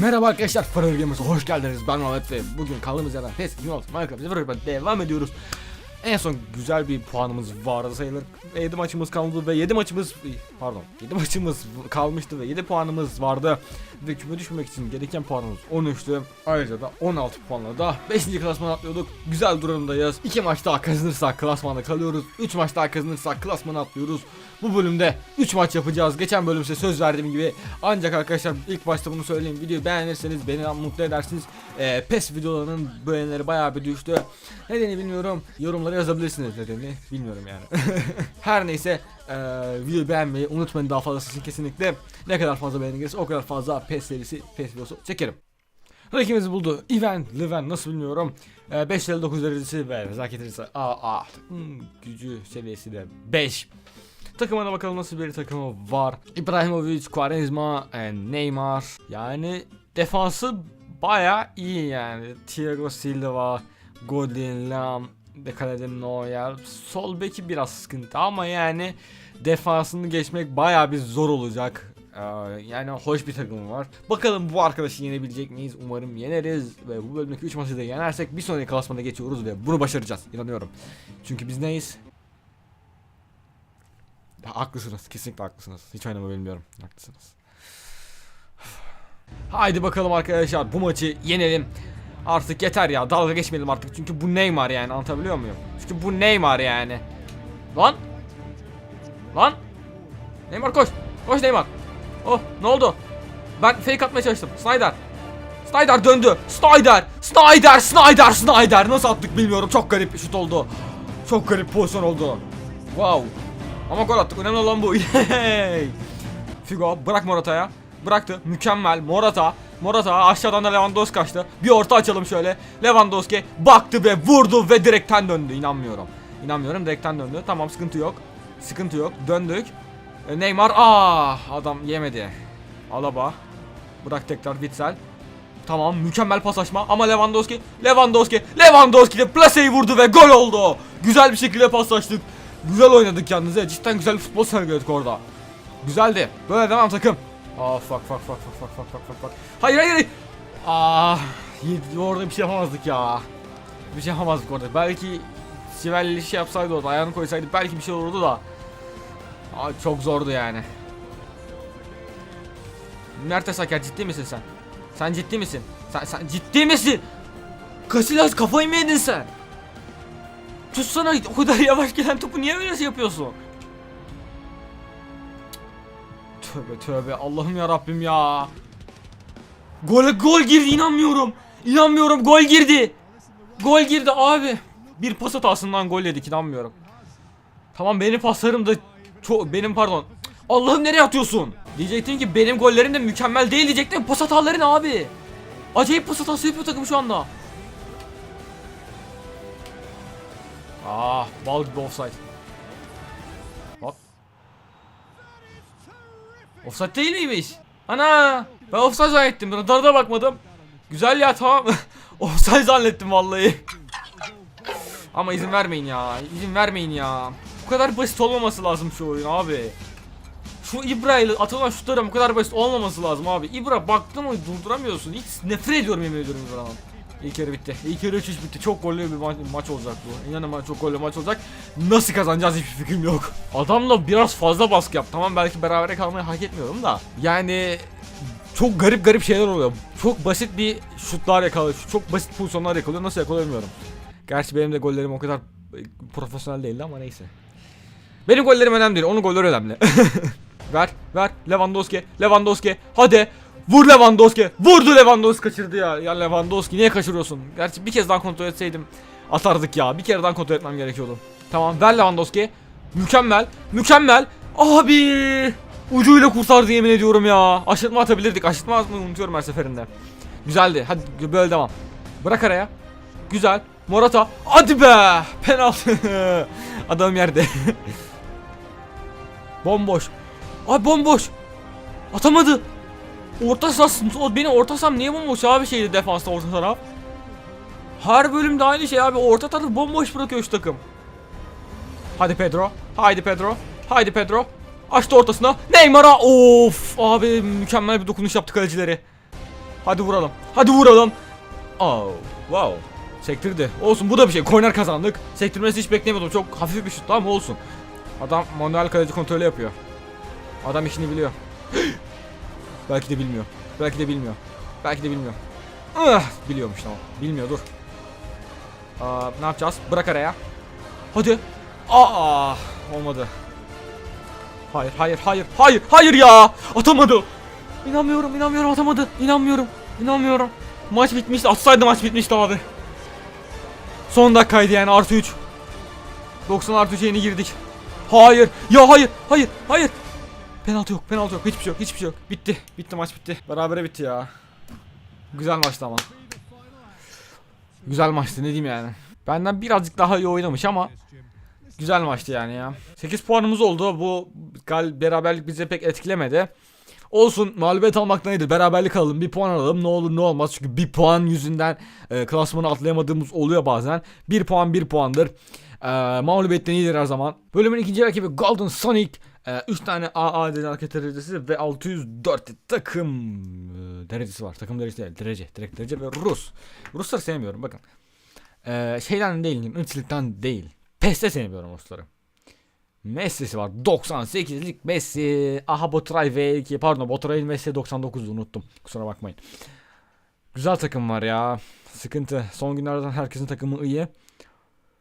Merhaba arkadaşlar, Forever Gamers'a hoş geldiniz. Ben Mehmet ve bugün kaldığımız yerden PES 2016 Minecraft Forever'da devam ediyoruz. En son güzel bir puanımız vardı sayılır. 7 maçımız kaldı ve 7 maçımız pardon 7 maçımız kalmıştı ve 7 puanımız vardı. Ve küme düşmemek için gereken puanımız 13'tü. Ayrıca da 16 puanla da 5. klasmana atlıyorduk. Güzel durumdayız. 2 maç daha kazanırsak klasmanda kalıyoruz. 3 maç daha kazanırsak klasmana atlıyoruz. Bu bölümde 3 maç yapacağız. Geçen bölüm size söz verdiğim gibi. Ancak arkadaşlar ilk başta bunu söyleyeyim. Videoyu beğenirseniz beni mutlu edersiniz. Ee, PES videolarının beğenileri bayağı bir düştü. Nedeni bilmiyorum. Yorumlara yazabilirsiniz nedeni. Bilmiyorum yani. Her neyse ee, videoyu beğenmeyi unutmayın daha fazlası için kesinlikle. Ne kadar fazla beğeni gelirse o kadar fazla PES serisi PES videosu çekerim. Rakibimizi buldu. Ivan, Liven nasıl bilmiyorum. Ee, 5 level 9 derecesi ve nezaket derecesi AA. Hmm, gücü seviyesi de 5. Takımına bakalım nasıl bir takımı var. İbrahimovic, Quaresma, e, Neymar. Yani defansı baya iyi yani. Thiago Silva, Godin, Lam, de kalede. Sol beki biraz sıkıntı ama yani defansını geçmek baya bir zor olacak. Ee, yani hoş bir takım var. Bakalım bu arkadaşı yenebilecek miyiz? Umarım yeneriz ve bu bölümdeki 3 maçı da yenersek bir sonraki klasmana geçiyoruz ve bunu başaracağız. İnanıyorum. Çünkü biz neyiz? Haklısınız. Kesinlikle haklısınız. Hiç oynamayı bilmiyorum. Haklısınız. Haydi bakalım arkadaşlar bu maçı yenelim. Artık yeter ya dalga geçmeyelim artık çünkü bu Neymar yani anlatabiliyor muyum? Çünkü bu Neymar yani. Lan. Lan. Neymar koş. Koş Neymar. Oh ne oldu? Ben fake atmaya çalıştım. Snyder. Snyder döndü. Snyder. Snyder. Snyder. Snyder. Nasıl attık bilmiyorum. Çok garip bir şut oldu. Çok garip pozisyon oldu. Wow. Ama gol attık. Önemli olan bu. Figo bırak Morata'ya. Bıraktı. Mükemmel. Morata. Morata aşağıdan da Lewandowski kaçtı. Bir orta açalım şöyle. Lewandowski baktı ve vurdu ve direkten döndü. İnanmıyorum. İnanmıyorum direkten döndü. Tamam sıkıntı yok. Sıkıntı yok. Döndük. E, Neymar ah adam yemedi. Alaba. Bırak tekrar Witsel. Tamam mükemmel paslaşma ama Lewandowski Lewandowski Lewandowski de plaseyi vurdu ve gol oldu. Güzel bir şekilde paslaştık. Güzel oynadık yalnız ya. Cidden güzel bir futbol sergiledik orada. Güzeldi. Böyle devam takım. Aa fuck fuck fuck fuck fuck fuck fuck fuck fuck. Hayır hayır hayır. Aa yedi- orada bir şey yapamazdık ya. Bir şey yapamazdık orada. Belki Sivelli şey yapsaydı orada ayağını koysaydı belki bir şey olurdu da. Aa, çok zordu yani. Mertes Aker ciddi misin sen? Sen ciddi misin? Sen, sen ciddi misin? Casillas kafayı mı yedin sen? Tutsana o kadar yavaş gelen topu niye öyle şey yapıyorsun? Tövbe tövbe Allah'ım ya Rabbim ya. Gole gol girdi inanmıyorum. İnanmıyorum gol girdi. Gol girdi abi. Bir pas hatasından gol yedik inanmıyorum. Tamam benim paslarım da çok benim pardon. Allah'ım nereye atıyorsun? Diyecektin ki benim gollerim de mükemmel değil diyecektin. Pas hataları ne abi? Acayip pas hatası yapıyor takım şu anda. Ah, bal gibi offside. Offside değil miymiş? Ana! Ben offside zannettim. Radarda bakmadım. Güzel ya tamam. offside zannettim vallahi. Ama izin vermeyin ya. İzin vermeyin ya. Bu kadar basit olmaması lazım şu oyun abi. Şu İbra ile atılan şutların bu kadar basit olmaması lazım abi. İbra baktın mı durduramıyorsun. Hiç nefret ediyorum yemin ediyorum İbra'dan. İlk yarı bitti. İlk yarı 3-3 bitti. Çok gollü bir ma- maç olacak bu. İnanın bana çok gollü maç olacak. Nasıl kazanacağız hiçbir fikrim yok. Adamla biraz fazla baskı yap. Tamam belki berabere kalmayı hak etmiyorum da. Yani çok garip garip şeyler oluyor. Çok basit bir şutlar yakalıyor. Çok basit pozisyonlar yakalıyor. Nasıl yakalayamıyorum. Gerçi benim de gollerim o kadar e, profesyonel değildi ama neyse. Benim gollerim önemli değil. Onun golleri önemli. ver, ver. Lewandowski, Lewandowski. Hadi. Vur Lewandowski. Vurdu Lewandowski kaçırdı ya. Ya Lewandowski niye kaçırıyorsun? Gerçi bir kez daha kontrol etseydim atardık ya. Bir kere daha kontrol etmem gerekiyordu. Tamam ver Lewandowski. Mükemmel. Mükemmel. Abi. Ucuyla kurtardı yemin ediyorum ya. Aşırtma atabilirdik. Aşırtma atmayı unutuyorum her seferinde. Güzeldi. Hadi böyle devam. Bırak araya. Güzel. Morata. Hadi be. Penaltı. Adam yerde. bomboş. Ay bomboş. Atamadı. Orta sahas. o Beni orta saham niye bomboş abi şeydi defansta orta taraf. Her bölümde aynı şey abi. Orta tarafı bomboş bırakıyor şu takım. Hadi Pedro. Haydi Pedro. Haydi Pedro. Açtı ortasına. Neymar'a. Of abi mükemmel bir dokunuş yaptı kalecileri. Hadi vuralım. Hadi vuralım. Oh, wow. Sektirdi. Olsun bu da bir şey. Corner kazandık. Sektirmesi hiç beklemiyordum. Çok hafif bir şut ama olsun. Adam manuel kaleci kontrolü yapıyor. Adam işini biliyor. Belki de bilmiyor. Belki de bilmiyor. Belki de bilmiyor. Ah, biliyormuş tamam. Bilmiyor dur. Aa, ne yapacağız? Bırak araya. Hadi. Aa, olmadı. Hayır, hayır, hayır, hayır, hayır ya! Atamadı. İnanmıyorum, inanmıyorum atamadı. İnanmıyorum, inanmıyorum. Maç bitmişti. Atsaydı maç bitmişti abi. Son dakikaydı yani artı 3. 90 artı 3'e yeni girdik. Hayır. Ya hayır. Hayır. Hayır. Penaltı yok. Penaltı yok. Hiçbir şey yok. Hiçbir şey yok. Bitti. Bitti maç bitti. Berabere bitti ya. Güzel maçtı ama. Güzel maçtı ne diyeyim yani. Benden birazcık daha iyi oynamış ama güzel maçtı yani ya. 8 puanımız oldu. Bu gal beraberlik bizi pek etkilemedi. Olsun mağlubiyet almak nedir? Beraberlik alalım. Bir puan alalım. Ne olur ne olmaz. Çünkü bir puan yüzünden e, klasmanı atlayamadığımız oluyor bazen. Bir puan bir puandır. E, mağlubiyetten iyidir her zaman. Bölümün ikinci rakibi Golden Sonic. 3 tane AA hareket derecesi ve 604 takım e, derecesi var. Takım derecesi değil. Derece. Direkt derece ve Rus. Rusları sevmiyorum bakın. E, şeyden değil. ırkçılıktan değil. PES'te sevmiyorum Rusları. Messi'si var. 98'lik Messi. Aha Botray V2. Pardon Botray'ın Messi 99'u unuttum. Kusura bakmayın. Güzel takım var ya. Sıkıntı. Son günlerden herkesin takımı iyi.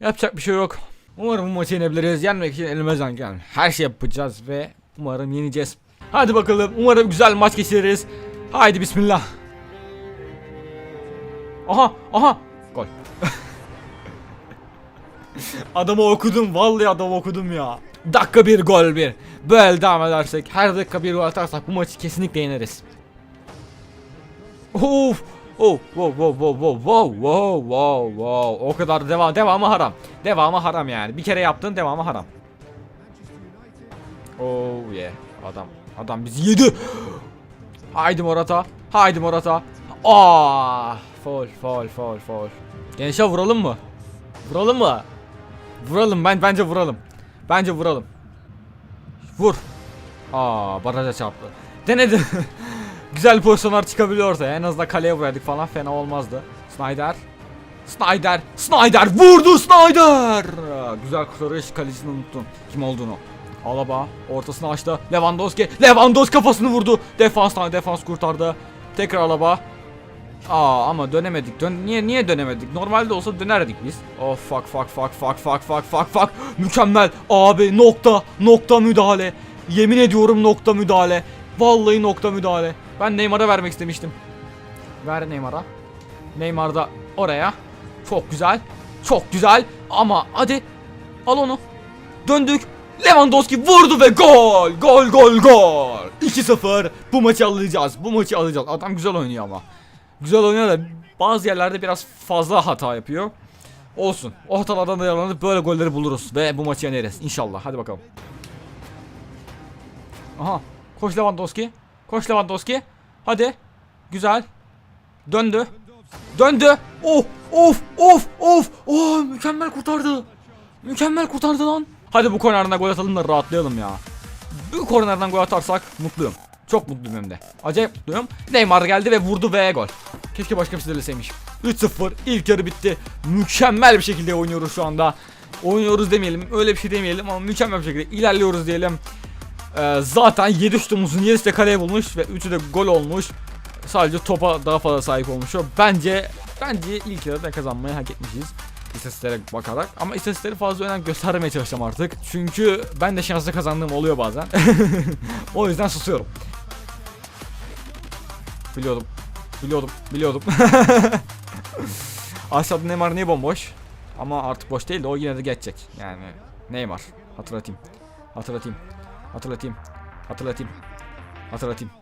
Yapacak bir şey yok. Umarım bu maçı yenebiliriz. Yenmek için elimizden gelen her şey yapacağız ve umarım yeneceğiz. Hadi bakalım. Umarım güzel maç geçiririz. Haydi bismillah. Aha aha. Gol. adamı okudum. Vallahi adamı okudum ya. Dakika bir gol bir. Böyle devam edersek her dakika bir gol atarsak bu maçı kesinlikle yeneriz. Of. Oh, wow, wow, wow, wow, wow, wow, wow, wow. O kadar devam, devamı haram. Devamı haram yani. Bir kere yaptın devamı haram. Oh yeah. Adam, adam bizi yedi. Haydi Morata. Haydi Morata. Aa, foul, foul, foul, foul. Gençler vuralım mı? Vuralım mı? Vuralım ben bence vuralım. Bence vuralım. Vur. Aa, baraja çarptı. Denedi. Güzel pozisyonlar çıkabiliyor ortaya. En azından kaleye vuraydık falan fena olmazdı. Snyder. Snyder. Snyder vurdu Snyder. Güzel kurtarış kalecisini unuttun. Kim olduğunu. Alaba ortasını açtı. Lewandowski. Lewandowski kafasını vurdu. Defanstan defans kurtardı. Tekrar Alaba. Aa ama dönemedik. Dön niye niye dönemedik? Normalde olsa dönerdik biz. Oh fuck fuck fuck fuck fuck fuck fuck fuck. Mükemmel. Abi nokta nokta müdahale. Yemin ediyorum nokta müdahale. Vallahi nokta müdahale. Ben Neymar'a vermek istemiştim. Ver Neymar'a. Neymar da oraya. Çok güzel. Çok güzel. Ama hadi. Al onu. Döndük. Lewandowski vurdu ve gol. Gol gol gol. 2-0. Bu maçı alacağız. Bu maçı alacağız. Adam güzel oynuyor ama. Güzel oynuyor da bazı yerlerde biraz fazla hata yapıyor. Olsun. O hatalardan da yararlanıp böyle golleri buluruz. Ve bu maçı yeneriz. İnşallah. Hadi bakalım. Aha. Koş Lewandowski. Koş Lewandowski. Hadi. Güzel. Döndü. Döndü. Of of of of. Oh mükemmel kurtardı. Mükemmel kurtardı lan. Hadi bu kornerden gol atalım da rahatlayalım ya. Bu kornerden gol atarsak mutluyum. Çok mutluyum hem de. Acayip mutluyum. Neymar geldi ve vurdu ve gol. Keşke başka bir şey dileseymiş. 3-0 ilk yarı bitti. Mükemmel bir şekilde oynuyoruz şu anda. Oynuyoruz demeyelim öyle bir şey demeyelim ama mükemmel bir şekilde ilerliyoruz diyelim. Ee, zaten 7 şutumuzun 7'si de kaleye bulmuş ve 3'ü de gol olmuş. Sadece topa daha fazla sahip olmuş. Bence bence ilk yarıda kazanmayı hak etmişiz. İstatistiklere bakarak ama istatistikleri fazla önem göstermeye çalışacağım artık. Çünkü ben de şanslı kazandığım oluyor bazen. o yüzden susuyorum. Biliyordum. Biliyordum. Biliyordum. Aşağıda Neymar niye bomboş? Ama artık boş değil de o yine de geçecek. Yani Neymar. Hatırlatayım. Hatırlatayım. Hatırlatayım. Hatırlatayım. Hatırlatayım.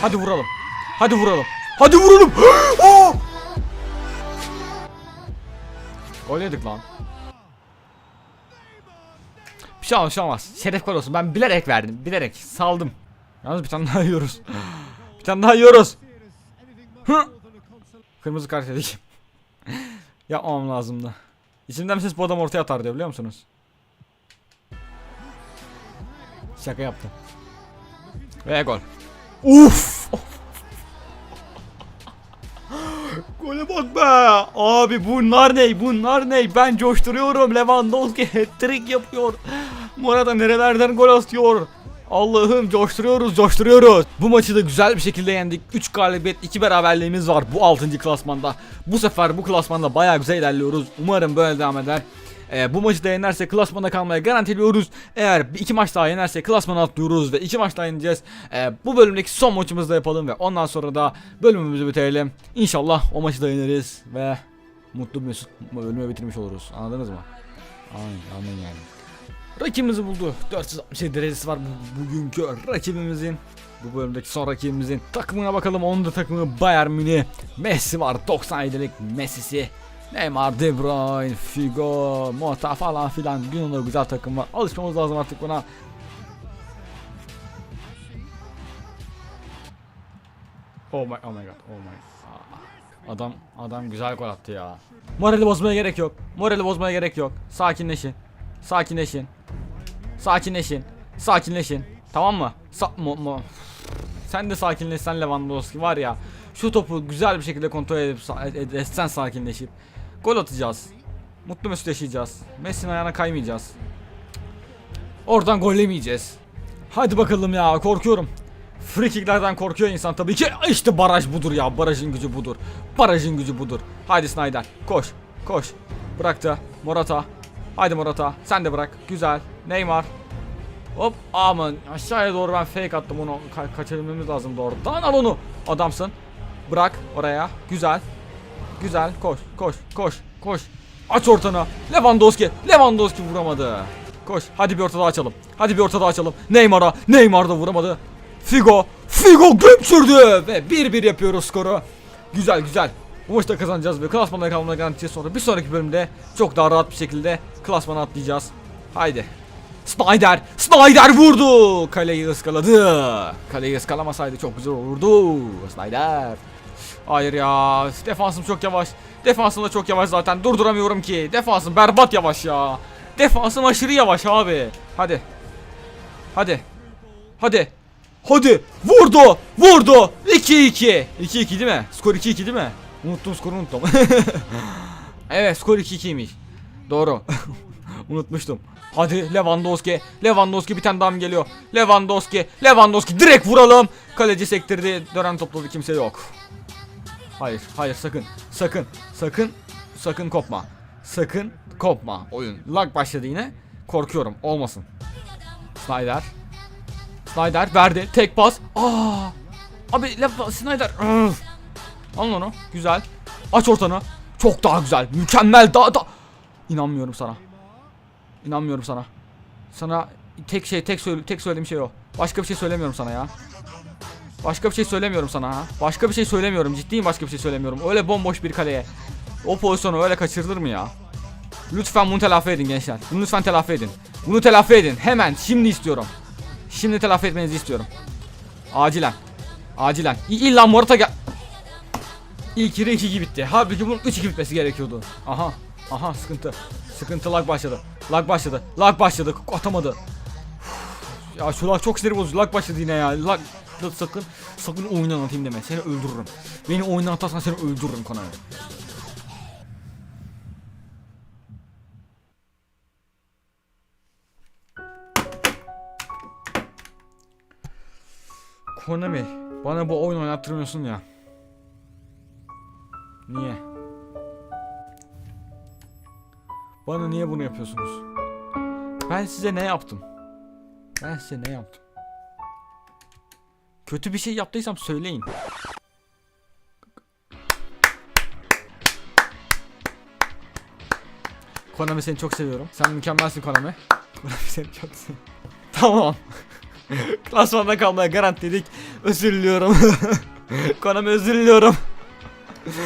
Hadi vuralım. Hadi vuralım. Hadi vuralım. Gol yedik lan. Bir şey olmaz, bir şey olmaz. Şeref gol olsun. Ben bilerek verdim. Bilerek saldım. Yalnız bir tane daha yiyoruz. bir tane daha yiyoruz. Hı. Kırmızı kart yedik. Yapmamam lazımdı. İçimden bir ses bu adam ortaya atar diyor biliyor musunuz? Şaka yaptım. Ve gol. Uf. Gole bak be. Abi bunlar ne? Bunlar ne? Ben coşturuyorum. Lewandowski hat-trick yapıyor. Morata nerelerden gol atıyor? Allah'ım coşturuyoruz coşturuyoruz. Bu maçı da güzel bir şekilde yendik. 3 galibiyet 2 beraberliğimiz var bu 6. klasmanda. Bu sefer bu klasmanda baya güzel ilerliyoruz. Umarım böyle devam eder. Ee, bu maçı da yenerse klasmana kalmaya garantiliyoruz. Eğer iki maç daha yenerse klasmana atlıyoruz ve iki maç daha yeneceğiz. Ee, bu bölümdeki son maçımızı da yapalım ve ondan sonra da bölümümüzü bitirelim. İnşallah o maçı da yeneriz ve mutlu bir mesut bölümü bitirmiş oluruz. Anladınız mı? Aynen, amin yani. Rakibimizi buldu. 467 derecesi var bu, bugünkü rakibimizin. Bu bölümdeki son rakibimizin takımına bakalım. Onun da takımı Bayern Münih. Messi var 97'lik Messi'si. Neymar, De Bruyne, Figo, Mota falan filan. Günün güzel takım var. Alışmamız lazım artık buna. Oh my, oh my god, oh my. Aa, Adam, adam güzel gol attı ya. Morali bozmaya gerek yok. Morali bozmaya gerek yok. Sakinleşin. Sakinleşin. Sakinleşin. Sakinleşin. Tamam mı? Sa mo mo. Sen de sakinleşsen Lewandowski var ya. Şu topu güzel bir şekilde kontrol edip etsen sakinleşip. Gol atacağız. Mutlu mesut yaşayacağız. Messi'nin ayağına kaymayacağız. Oradan gol yemeyeceğiz. Hadi bakalım ya korkuyorum. Free korkuyor insan tabii ki. İşte baraj budur ya. Barajın gücü budur. Barajın gücü budur. Haydi Snyder. Koş. Koş. Bıraktı. Morata. Haydi Morata. Sen de bırak. Güzel. Neymar. Hop aman aşağıya doğru ben fake attım onu ka- kaçırmamız lazım doğru. Lan al onu. Adamsın. Bırak oraya. Güzel. Güzel. Koş. Koş. Koş. Koş. Aç ortanı. Lewandowski. Lewandowski vuramadı. Koş. Hadi bir ortada açalım. Hadi bir ortada açalım. Neymar'a. Neymar da vuramadı. Figo. Figo gömçürdü. Ve 1-1 yapıyoruz skoru. Güzel güzel. Bu maçta kazanacağız ve klasmanda kalmaya garantisi sonra bir sonraki bölümde çok daha rahat bir şekilde klasmana atlayacağız. Haydi. Snyder. Snyder vurdu. Kaleyi ıskaladı. Kaleyi ıskalamasaydı çok güzel olurdu. Snyder. Hayır ya. Defansım çok yavaş. Defansım da çok yavaş zaten. Durduramıyorum ki. Defansım berbat yavaş ya. Defansım aşırı yavaş abi. Hadi. Hadi. Hadi. Hadi. Vurdu. Vurdu. 2-2. 2-2 değil mi? Skor 2-2 değil mi? Unuttum skoru unuttum. evet skor 2-2'ymiş. Doğru. Unutmuştum. Hadi Lewandowski. Lewandowski bir tane daha mı geliyor? Lewandowski. Lewandowski direkt vuralım. Kaleci sektirdi. Dönen topladı kimse yok. Hayır, hayır sakın. Sakın. Sakın. Sakın kopma. Sakın kopma. Oyun lag başladı yine. Korkuyorum. Olmasın. Snyder. Snyder verdi. Tek pas. Aa! Abi Lev Snyder. Öf. Onu. Güzel. Aç ortanı. Çok daha güzel. Mükemmel. Daha da. İnanmıyorum sana. İnanmıyorum sana. Sana tek şey tek söyle tek söylediğim şey o. Başka bir şey söylemiyorum sana ya. Başka bir şey söylemiyorum sana ha. Başka bir şey söylemiyorum. Ciddiyim başka bir şey söylemiyorum. Öyle bomboş bir kaleye. O pozisyonu öyle kaçırılır mı ya? Lütfen bunu telafi edin gençler. Bunu lütfen telafi edin. Bunu telafi edin. Hemen şimdi istiyorum. Şimdi telafi etmenizi istiyorum. Acilen. Acilen. İlla Morata gel. İlk 2 2 bitti. Halbuki bunun 3 2 bitmesi gerekiyordu. Aha. Aha sıkıntı. Sıkıntı lag başladı. Lag başladı. Lag başladı. Atamadı. Uf. Ya şu lag çok sinir bozucu. Lag başladı yine ya. Lag sakın sakın oyundan atayım deme. Seni öldürürüm. Beni oyundan atarsan seni öldürürüm Konami. Konami bana bu oyun oynattırmıyorsun ya. Niye? Bana niye bunu yapıyorsunuz? Ben size ne yaptım? Ben size ne yaptım? Kötü bir şey yaptıysam söyleyin. Konami seni çok seviyorum. Sen mükemmelsin Konami. Konami seni çok seviyorum. Tamam. Klasmanda kalmaya garantiledik. Özür diliyorum. Konami özür diliyorum.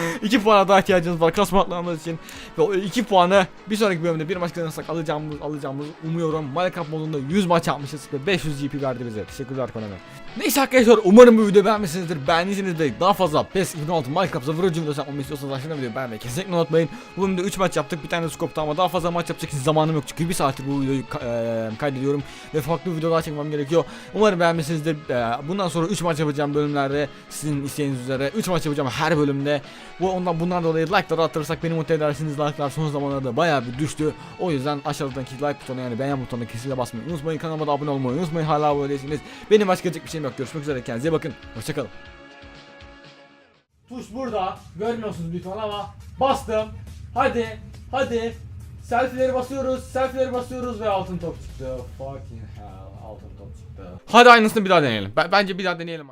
2 puana daha ihtiyacınız var klasman atlamamız için. Ve o 2 puanı bir sonraki bölümde bir maç kazanırsak alacağımız alacağımız umuyorum. Minecraft modunda 100 maç yapmışız ve 500 GP verdi bize. Teşekkürler Konami. Neyse arkadaşlar umarım bu videoyu beğenmişsinizdir. Beğendiyseniz daha fazla PES 2016 Minecraft Zafır videosu yapmamı istiyorsanız aşağıdan videoyu beğenmeyi kesinlikle unutmayın. Bu bölümde 3 maç yaptık. Bir tane skopta ama daha fazla maç yapacak zamanım yok. Çünkü bir saattir bu videoyu eee, kaydediyorum ve farklı bir video daha çekmem gerekiyor. Umarım beğenmişsinizdir. Eee, bundan sonra 3 maç yapacağım bölümlerde sizin isteğiniz üzere 3 maç yapacağım her bölümde. Bu ondan bundan dolayı like'ları attırırsak beni mutlu edersiniz. Like'lar son zamanlarda bayağı bir düştü. O yüzden aşağıdaki like butonuna yani beğen butonuna kesinlikle basmayı unutmayın. Kanalıma da abone olmayı unutmayın. Hala abone değilseniz. Benim başka diyecek bir şeyim yok. Görüşmek üzere. Kendinize iyi bakın. Hoşçakalın. Tuş burada. Görmüyorsunuz lütfen ama bastım. Hadi. Hadi. Selfie'leri basıyoruz. Selfie'leri basıyoruz ve altın top çıktı. Fucking hell. Altın top çıktı. Hadi aynısını bir daha deneyelim. Ben, bence bir daha deneyelim.